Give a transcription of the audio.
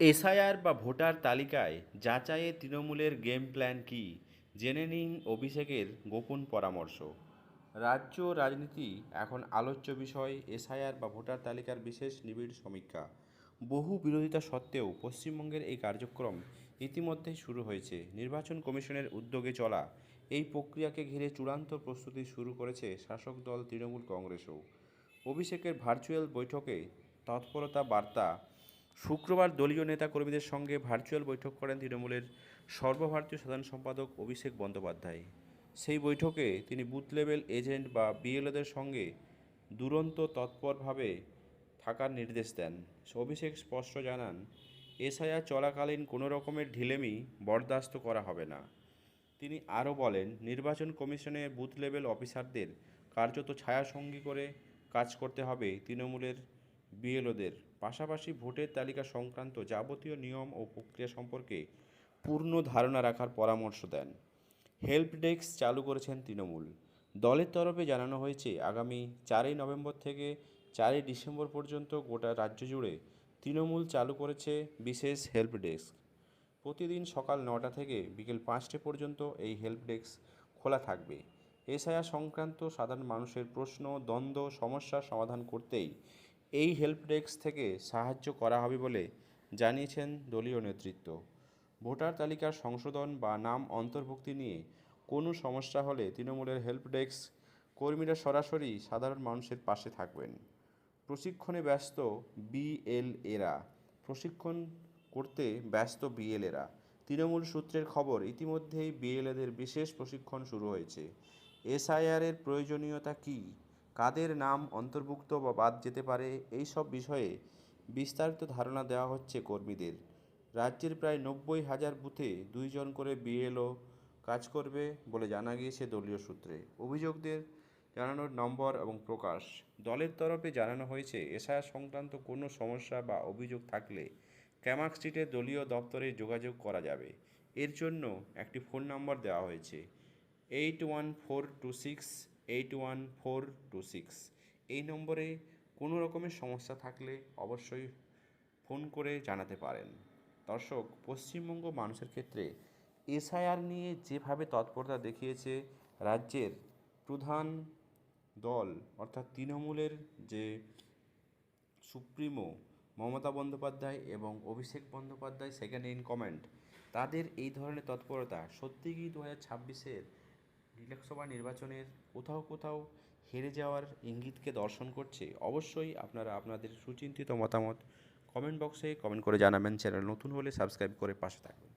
SIR বা voter তালিকায় যাচাইয়ে তৃণমূলের গেম প্ল্যান কী? জেনে নিন অভিষেকের গোপন পরামর্শ। রাজ্য রাজনীতি এখন আলোচ্য বিষয়, এসআইআর বা ভোটার তালিকার বিশেষ নিবিড় সমীক্ষা। বহু বিরোধিতা সত্ত্বেও পশ্চিমবঙ্গের এই কার্যক্রম ইতিমধ্যেই শুরু হয়েছে। নির্বাচন কমিশনের উদ্যোগে চলা এই প্রক্রিয়াকে ঘিরে চূড়ান্ত প্রস্তুতি শুরু করেছে শাসক দল তৃণমূল কংগ্রেসও। অভিষেকের ভার্চুয়াল বৈঠকে তৎপরতা বার্তা শুক্রবার দলীয় নেতাকর্মীদের সঙ্গে ভার্চুয়াল বৈঠক করেন তৃণমূলের সর্বভারতীয় সাধারণ সম্পাদক অভিষেক বন্দ্যোপাধ্যায়। সেই বৈঠকে তিনি বুথ লেভেল এজেন্ট বা বিএলওদের সঙ্গে দুরন্ত তৎপরভাবে থাকার নির্দেশ দেন। অভিষেক স্পষ্ট জানান, এসআইআর চলাকালীন কোনো রকমের ঢিলেমি বরদাস্ত করা হবে না। তিনি আরও বলেন, নির্বাচন কমিশনের বুথ লেভেল অফিসারদের কার্যত ছায়াসঙ্গী করে কাজ করতে হবে। তৃণমূলের বিএলওদের। পাশাপাশি ভোটের তালিকা সংক্রান্ত যাবতীয় নিয়ম ও প্রক্রিয়া সম্পর্কে পূর্ণ ধারণা রাখার পরামর্শ দেন। হেল্প ডেস্ক চালু করেছেন তৃণমূল। দলের তরফে জানানো হয়েছে, আগামী চারই নভেম্বর থেকে চারই ডিসেম্বর পর্যন্ত গোটা রাজ্য জুড়ে তৃণমূল চালু করেছে বিশেষ হেল্প ডেস্ক। প্রতিদিন সকাল নটা থেকে বিকেল পাঁচটা পর্যন্ত এই হেল্প ডেস্ক খোলা থাকবে। এসআইআর সংক্রান্ত সাধারণ মানুষের প্রশ্ন, দ্বন্দ্ব, সমস্যার সমাধান করতেই এই হেল্প ডেস্ক থেকে সাহায্য করা হবে বলে জানিয়েছেন দলীয় নেতৃত্ব। ভোটার তালিকার সংশোধন বা নাম অন্তর্ভুক্তি নিয়ে কোনো সমস্যা হলে তৃণমূলের হেল্প ডেস্ক কর্মীরা সরাসরি সাধারণ মানুষের পাশে থাকবেন। প্রশিক্ষণে ব্যস্ত বিএল এরা প্রশিক্ষণ করতে ব্যস্ত বিএল এরা তৃণমূল সূত্রের খবর, ইতিমধ্যেই বিএলএদের বিশেষ প্রশিক্ষণ শুরু হয়েছে। এসআইআরের প্রয়োজনীয়তা কী? কাদের নাম অন্তর্ভুক্ত বা বাদ যেতে পারে, এই সব বিষয়ে বিস্তারিত ধারণা দেওয়া হচ্ছে কর্মীদের। রাজ্যের প্রায় নব্বই হাজার বুথে দুইজন করে বিএলও কাজ করবে বলে জানা গিয়েছে দলীয় সূত্রে। অভিযোগদের জানানোর নম্বর এবং প্রকাশ। দলের তরফে জানানো হয়েছে, এসআইআর সংক্রান্ত কোনো সমস্যা বা অভিযোগ থাকলে ক্যামাক স্ট্রিটের দলীয় দপ্তরে যোগাযোগ করা যাবে। এর জন্য একটি ফোন নম্বর দেওয়া হয়েছে। Eight one four two six eight one four two six এই নম্বরে কোনো রকমের সমস্যা থাকলে অবশ্যই ফোন করে জানাতে পারেন। দর্শক, পশ্চিমবঙ্গ মানুষের ক্ষেত্রে এসআইআর নিয়ে যেভাবে তৎপরতা দেখিয়েছে রাজ্যের প্রধান দল, অর্থাৎ তৃণমূলের যে সুপ্রিমো মমতা বন্দ্যোপাধ্যায় এবং Abhishek Bandyopadhyay second in command তাদের এই ধরনের তৎপরতা সত্যি কি দু হাজার ছাব্বিশের লোকসভা নির্বাচনের কোথাও কোথাও হেরে যাওয়ার ইঙ্গিতকে দর্শন করছে, অবশ্যই আপনারা আপনাদের সুচিন্তিত মতামত কমেন্ট বক্সে কমেন্ট করে জানাবেন। চ্যানেল নতুন হলে সাবস্ক্রাইব করে পাশে থাকবেন।